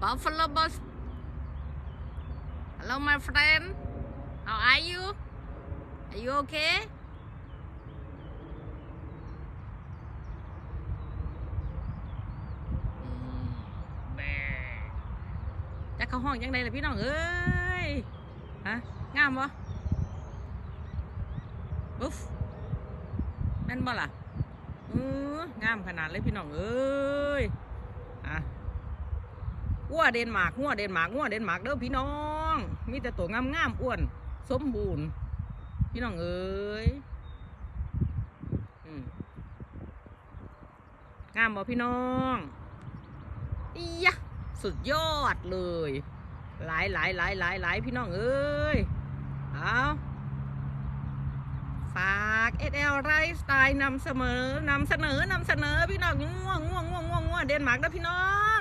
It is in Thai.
Buffalo Bus. Hello, my friend. How are you? Are you okay? อืมแบ่จะเข้าห้องยังไงล่ะพี่น้องเอ้ย ฮะ งามบ่อุ๊ฟแม่นบ่ล่ะเอองามขนาดเลยพี่น้องเอ้ย อ้วเดนมาร์กงัวเดนมาร์กงัวเดนมาร์กเด้อพี่น้อง มีแต่ตัวงามงามๆอ้วน สมบูรณ์ พี่น้องเอ้ยงามบ่พี่น้องอียะสุดยอดเลย หลายหลายหลายหลายหลายพี่น้องเอ้ย เอาฝากเอเอลไรสไตล์นำเสมอนำเสนอนำเสนอพี่น้องง่วงง่วงง่วงง่วงง่วงเดนมาร์กนะพี่น้อง